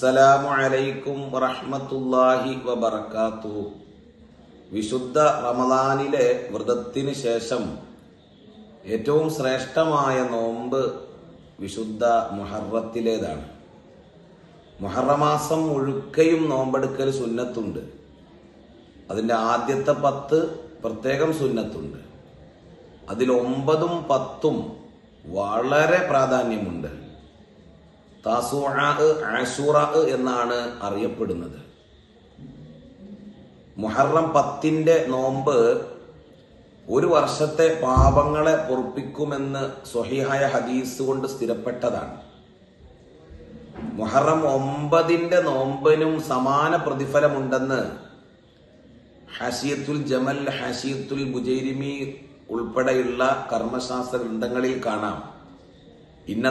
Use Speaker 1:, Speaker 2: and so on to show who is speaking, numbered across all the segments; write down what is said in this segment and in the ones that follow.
Speaker 1: അസ്സലാമു അലൈക്കും വറഹ്മത്തുള്ളാഹി വബർക്കാത്തു വിശുദ്ധ റമദാനിലെ വ്രതത്തിന് ശേഷം ഏറ്റവും ശ്രേഷ്ഠമായ നോമ്പ് വിശുദ്ധ മുഹറത്തിലേതാണ്. മുഹറമാസം മുഴുക്കയും നോമ്പെടുക്കൽ സുന്നത്തുണ്ട്. അതിന്റെ ആദ്യത്തെ പത്ത് പ്രത്യേകം സുന്നത്തുണ്ട്. അതിൽ ഒമ്പതും പത്തും വളരെ പ്രാധാന്യമുണ്ട്. എന്നാണ് അറിയപ്പെടുന്നത്. മുഹറം പത്തിന്റെ നോമ്പ് ഒരു വർഷത്തെ പാപങ്ങളെ പൊറുപ്പിക്കുമെന്ന് സ്വഹിഹായ ഹദീസ് കൊണ്ട് സ്ഥിരപ്പെട്ടതാണ്. മുഹറം ഒമ്പതിന്റെ നോമ്പിനും സമാന പ്രതിഫലമുണ്ടെന്ന് ഹഷിയത്തുൽ ജമൽ ഹഷിയത്തുൽ ബുജൈരിമി ഉൾപ്പെടെയുള്ള കർമ്മശാസ്ത്ര ഗ്രന്ഥങ്ങളിൽ കാണാം. ഇന്ന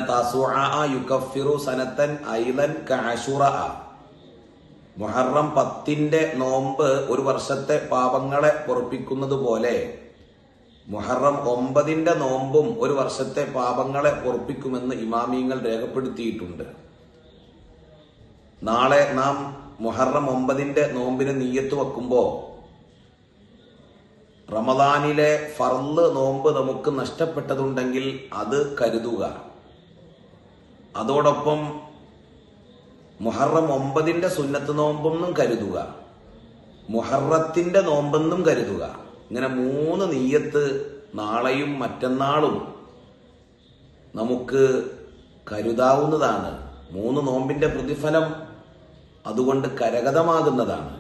Speaker 1: സനത്തൻ ഐലൻ മുഹറം പത്തിന്റെ നോമ്പ് ഒരു വർഷത്തെ പാപങ്ങളെ പൊറപ്പിക്കുന്നത് പോലെ മുഹറം ഒമ്പതിന്റെ നോമ്പും ഒരു വർഷത്തെ പാപങ്ങളെ പൊറപ്പിക്കുമെന്ന് ഇമാമിയങ്ങൾ രേഖപ്പെടുത്തിയിട്ടുണ്ട്. നാളെ നാം മുഹറം ഒമ്പതിന്റെ നോമ്പിന് നീയത്ത് വെക്കുമ്പോൾ റമദാനിലെ ഫർൾ നോമ്പ് നമുക്ക് നഷ്ടപ്പെട്ടതുണ്ടെങ്കിൽ അത് കരുതുക. അതോടൊപ്പം മുഹറം ഒമ്പതിന്റെ സുന്നത്ത് നോമ്പെന്നും കരുതുക. മുഹറത്തിന്റെ നോമ്പെന്നും കരുതുക. ഇങ്ങനെ മൂന്ന് നീയത്ത് നാളെയും മറ്റന്നാളും നമുക്ക് കരുതാവുന്നതാണ്. മൂന്ന് നോമ്പിന്റെ പ്രതിഫലം അതുകൊണ്ട് കരഗതമാകുന്നതാണ്.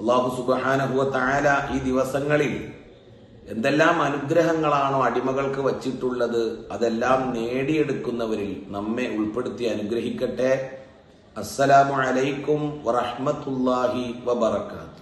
Speaker 1: അള്ളാഹു സുബാനഹുവ താല ഈ ദിവസങ്ങളിൽ എന്തെല്ലാം അനുഗ്രഹങ്ങളാണോ അടിമകൾക്ക് വച്ചിട്ടുള്ളത് അതെല്ലാം നേടിയെടുക്കുന്നവരിൽ നമ്മെ ഉൾപ്പെടുത്തി അനുഗ്രഹിക്കട്ടെ. അസ്സലാമു അലൈക്കും വറഹ്മത്തുള്ളാഹി വബറകാതുഹു.